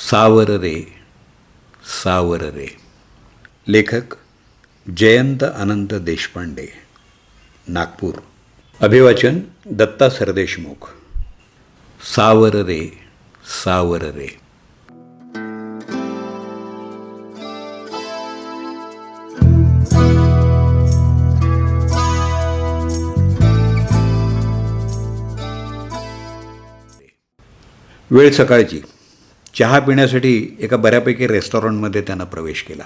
सावर रे सावर रे लेखक जयंत अनंत देशपांडे नागपूर. अभिवाचन दत्ता सरदेशमुख. सावर रे सावर रे वेळ सकाळची. चहा पिण्यासाठी एका बऱ्यापैकी रेस्टॉरंटमध्ये त्यानं प्रवेश केला.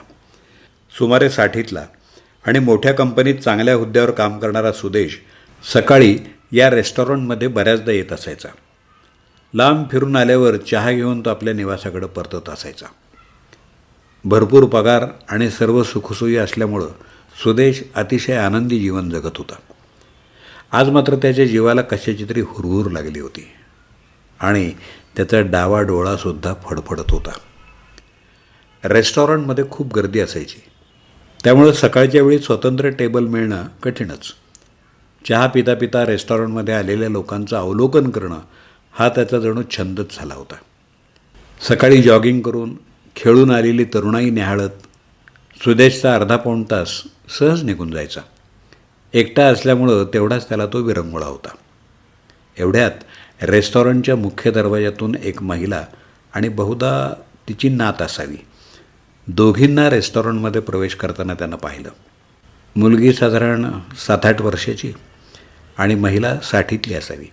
सुमारे साठीतला आणि मोठ्या कंपनीत चांगल्या हुद्द्यावर काम करणारा सुदेश सकाळी या रेस्टॉरंटमध्ये बऱ्याचदा येत असायचा. लांब फिरून आल्यावर चहा घेऊन तो आपल्या निवासाकडं परतत असायचा. भरपूर पगार आणि सर्व सुखसोयी असल्यामुळं सुदेश अतिशय आनंदी जीवन जगत होता. आज मात्र त्याच्या जीवाला कशाची तरी हुरहुर लागली होती. आणि त्याचा डावा डोळासुद्धा फडफडत होता. रेस्टॉरंटमध्ये खूप गर्दी असायची. त्यामुळं सकाळच्या वेळी स्वतंत्र टेबल मिळणं कठीणच. चहा पिता पिता रेस्टॉरंटमध्ये आलेल्या लोकांचं अवलोकन करणं हा त्याचा जणू छंदच झाला होता. सकाळी जॉगिंग करून खेळून आलेली तरुणाई न्याहाळत सुदेशचा अर्धा पाऊण तास सहज निघून जायचा. एकटा असल्यामुळं तेवढाच त्याला तो विरंगुळा होता. एवढ्यात रेस्टॉरंटच्या मुख्य दरवाजातून एक महिला आणि बहुधा तिची नात असावी. दोघींना रेस्टॉरंटमध्ये प्रवेश करताना त्यांना पाहिलं. मुलगी साधारण सात आठ वर्षाची आणि महिला साठीतली असावी.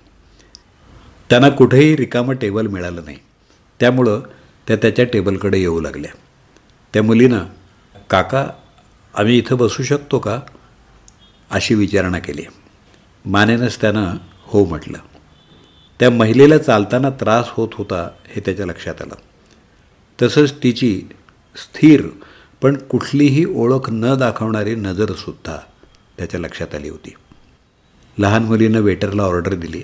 त्यांना कुठेही रिकामं टेबल मिळालं नाही. त्यामुळं त्या त्याच्या टेबलकडे येऊ लागल्या. त्या मुलीनं काका आम्ही इथं बसू शकतो का? अशी विचारणा केली. मानेनंच त्यानं हो म्हटलं. त्या महिलेला चालताना त्रास होत होता हे त्याच्या लक्षात आलं. तसंच तिची स्थिर पण कुठलीही ओळख न दाखवणारी नजरसुद्धा त्याच्या लक्षात आली होती. लहान मुलीनं वेटरला ऑर्डर दिली.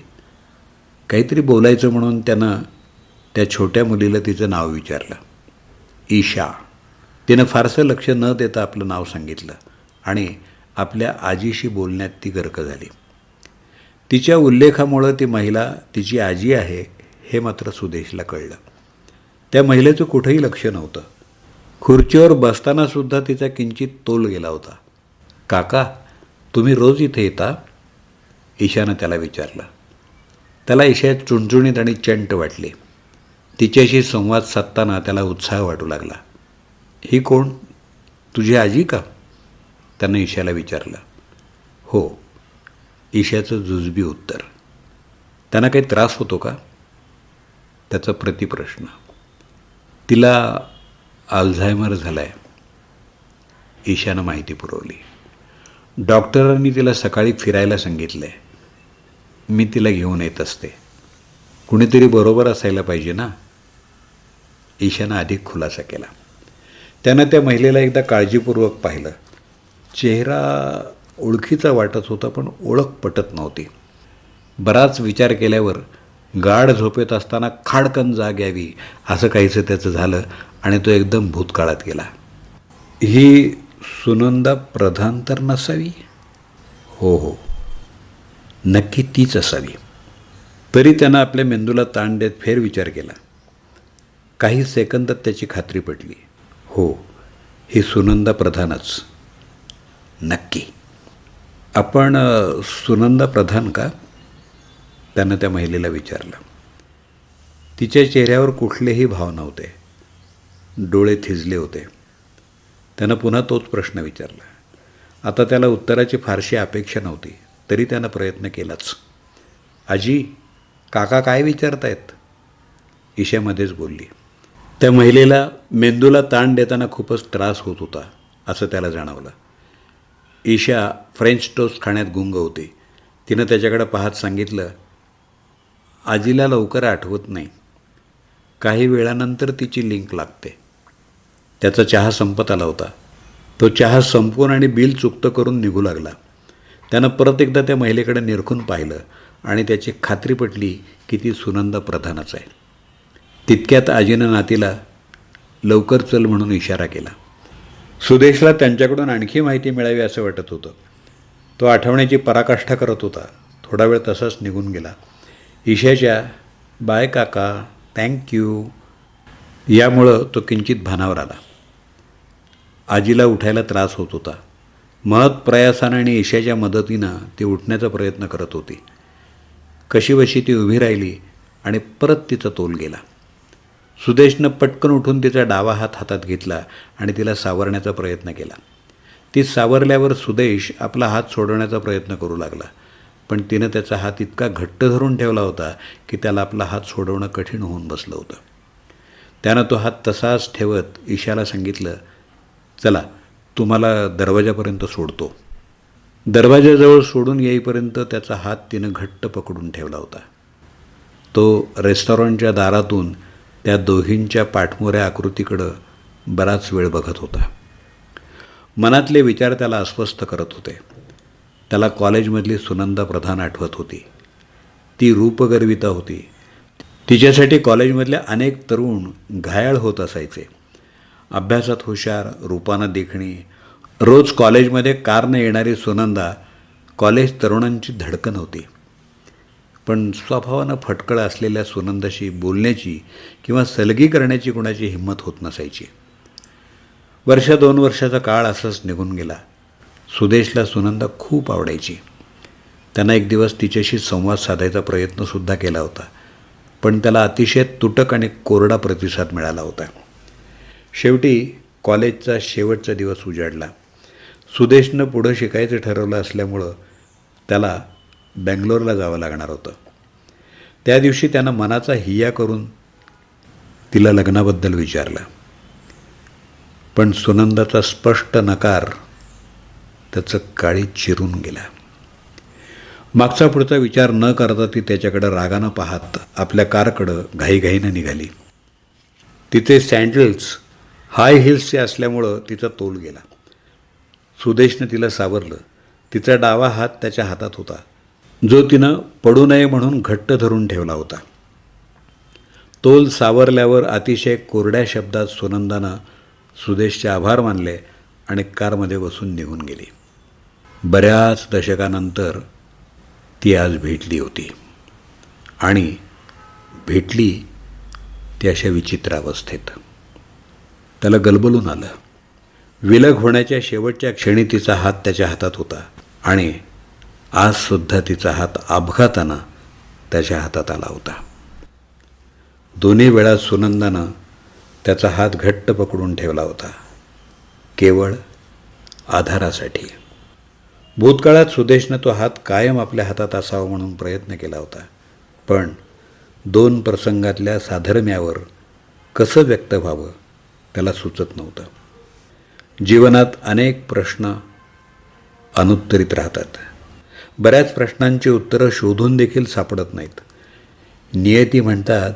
काहीतरी बोलायचं म्हणून त्यानं त्या छोट्या मुलीला तिचं नाव विचारलं. ईशा. तिनं फारसं लक्ष न देता आपलं नाव सांगितलं आणि आपल्या आजीशी बोलण्यात ती गर्क झाली. तिच्या उल्लेखामुळं ती महिला तिची आजी आहे हे मात्र सुदेशला कळलं. त्या महिलेचं कुठंही लक्ष नव्हतं. खुर्चीवर बसतानासुद्धा तिचा किंचित तोल गेला होता. काका तुम्ही रोज इथे येता? ईशानं त्याला विचारलं. त्याला ईशा चुणचुणीत आणि चंट वाटली. तिच्याशी संवाद साधताना त्याला उत्साह वाटू लागला. ही कोण? तुझी आजी का? त्यानं ईशाला विचारलं. हो ईशाचं जुजबी उत्तर. त्यांना काही त्रास होतो का? त्याचा प्रतिप्रश्न. तिला अल्झायमर झाला आहे ईशानं माहिती पुरवली. डॉक्टरांनी तिला सकाळी फिरायला सांगितलं आहे मी तिला घेऊन येत असते. कुणीतरी बरोबर असायला पाहिजे ना? ईशानं अधिक खुलासा केला. त्यानं त्या महिलेला एकदा काळजीपूर्वक पाहिलं. चेहरा ओळखीचा वाटत होता पण ओळख पटत नव्हती. बराच विचार केल्यावर गाढ झोपेत असताना खाडकन जाग यावी असं काहीसं त्याचं झालं आणि तो एकदम भूतकाळात गेला. ही सुनंदा प्रधान तर नसावी? हो हो. नक्की तीच असावी. तरी त्यानं आपल्या मेंदूला ताण देत फेरविचार केला. काही सेकंदात त्याची खात्री पडली हो ही सुनंदा प्रधानच. नक्की. आपण सुनंदा प्रधान का? त्यानं त्या महिलेला विचारलं. तिच्या चेहऱ्यावर कुठलेही भाव नव्हते. डोळे थिजले होते. त्यानं पुन्हा तोच प्रश्न विचारला. आता त्याला उत्तराची फारशी अपेक्षा नव्हती तरी त्यानं प्रयत्न केलाच. आजी काका काय विचारतायत? ईशामध्येच बोलली. त्या महिलेला मेंदूला ताण देताना खूपच त्रास होत होता असं त्याला जाणवलं. ईशा फ्रेंच टोस्ट खाण्यात गुंग होती. तिनं त्याच्याकडं पाहत सांगितलं आजीला लवकर आठवत नाही. काही वेळानंतर तिची लिंक लागते. त्याचा चहा संपत आला होता. तो चहा संपवून आणि बिल चुकतं करून निघू लागला. त्यानं परत एकदा त्या महिलेकडे निरखून पाहिलं आणि त्याची खात्री पटली की ती सुनंदा प्रधानच आहे. तितक्यात आजीनं नातीला लवकर चल म्हणून इशारा केला. सुदेशला त्यांच्याकडून आणखी माहिती मिळावी असं वाटत होतं. तो आठवण्याची पराकाष्ठा करत होता. थोडा वेळ तसाच निघून गेला. ईशाच्या बाय काका थँक्यू यामुळं तो किंचित भानावर आला. आजीला उठायला त्रास होत होता. महत् प्रयासानं आणि ईशाच्या मदतीनं ती उठण्याचा प्रयत्न करत होती. कशीबशी ती उभी राहिली आणि परत तिचा तोल गेला. सुदेशनं पटकन उठून तिचा डावा हात हातात घेतला आणि तिला सावरण्याचा प्रयत्न केला. ती सावरल्यावर सुदेश आपला हात सोडवण्याचा प्रयत्न करू लागला. पण तिनं त्याचा हात इतका घट्ट धरून ठेवला होता की त्याला आपला हात सोडवणं कठीण होऊन बसलं होतं. त्यानं तो हात तसाच ठेवत ईशाला सांगितलं चला तुम्हाला दरवाजापर्यंत सोडतो. दरवाजाजवळ सोडून येईपर्यंत त्याचा हात तिनं घट्ट पकडून ठेवला होता. तो रेस्टॉरंटच्या दारातून त्या दोघींच्या पाठमोऱ्या आकृतीकडं बराच वेळ बघत होता. मनातले विचार त्याला अस्वस्थ करत होते. त्याला कॉलेजमधली सुनंदा प्रधान आठवत होती. ती रूपगर्विता होती. तिच्यासाठी कॉलेजमधले अनेक तरुण घायाळ होत असायचे. अभ्यासात हुशार रूपानं देखणी रोज कॉलेजमध्ये कारनं येणारी सुनंदा कॉलेज तरुणांची धडकन होती. पण स्वभावानं फटकळ असलेल्या सुनंदाशी बोलण्याची किंवा सलगी करण्याची कुणाची हिंमत होत नसायची. वर्ष दोन वर्षाचा काळ असंच निघून गेला. सुदेशला सुनंदा खूप आवडायची. त्यांना एक दिवस तिच्याशी संवाद साधायचा प्रयत्नसुद्धा केला होता. पण त्याला अतिशय तुटक आणि कोरडा प्रतिसाद मिळाला होता. शेवटी कॉलेजचा शेवटचा दिवस उजाडला. सुदेशनं पुढं शिकायचं ठरवलं असल्यामुळं त्याला बँगलोरला जावं लागणार होतं. त्या दिवशी त्यानं मनाचा हिया करून तिला लग्नाबद्दल विचारलं. पण सुनंदाचा स्पष्ट नकार त्याचं काळी चिरून गेला. मागचा पुढचा विचार न करता ती त्याच्याकडं रागानं पाहत आपल्या कारकडं घाईघाईनं निघाली. तिचे सँडल्स हाय हिल्सचे असल्यामुळं तिचा तोल गेला. सुदेशनं तिला सावरलं. तिचा डावा हात त्याच्या हातात होता. जो तिनं पडू नये म्हणून घट्ट धरून ठेवला होता. तोल सावरल्यावर अतिशय कोरड्या शब्दात सुनंदानं सुदेशचे आभार मानले आणि कारमध्ये बसून निघून गेली. बऱ्याच दशकानंतर ती आज भेटली होती. आणि भेटली ती अशा विचित्र अवस्थेत. त्याला गलबलून आलं. विलग होण्याच्या शेवटच्या क्षणी तिचा हात त्याच्या हातात होता आणि आजसुद्धा तिचा हात अपघातानं त्याच्या हातात आला होता. दोन्ही वेळा सुनंदानं त्याचा हात घट्ट पकडून ठेवला होता. केवळ आधारासाठी. भूतकाळात सुदेशनं तो हात कायम आपल्या हातात असावा म्हणून प्रयत्न केला होता. पण दोन प्रसंगातल्या साधर्म्यावर कसं व्यक्त व्हावं त्याला सुचत नव्हतं. जीवनात अनेक प्रश्न अनुत्तरित राहतात. बऱ्याच प्रश्नांची उत्तरं शोधून देखील सापडत नाहीत. नियती म्हणतात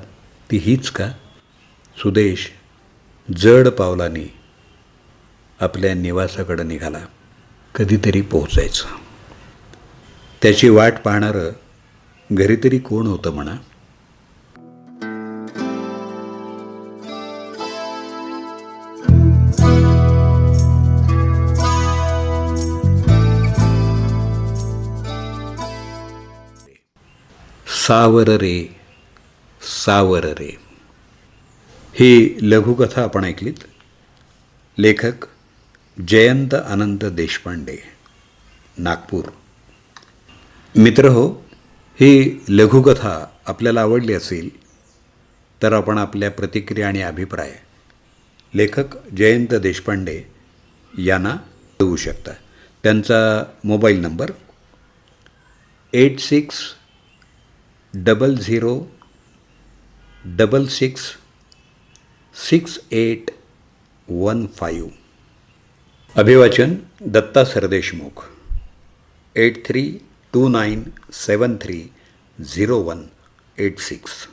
ती हीच का? सुदेश जड पावलाने आपल्या निवासाकडं निघाला. कधीतरी पोहोचायचं. त्याची वाट पाहणारं घरी तरी कोण होतं म्हणा? सावर रे सावर रे ही लघुकथा आपण ऐकलीत. लेखक जयंत अनंत देशपांडे नागपूर. मित्र हो ही लघुकथा आपल्याला आवडली असेल तर आपण आपल्या प्रतिक्रिया आणि अभिप्राय लेखक जयंत देशपांडे यांना देऊ शकता. त्यांचा mobile number eight six double zero double six six eight one five अभिवाचन Datta Sardeshmukh. Eight three two nine seven three zero one eight six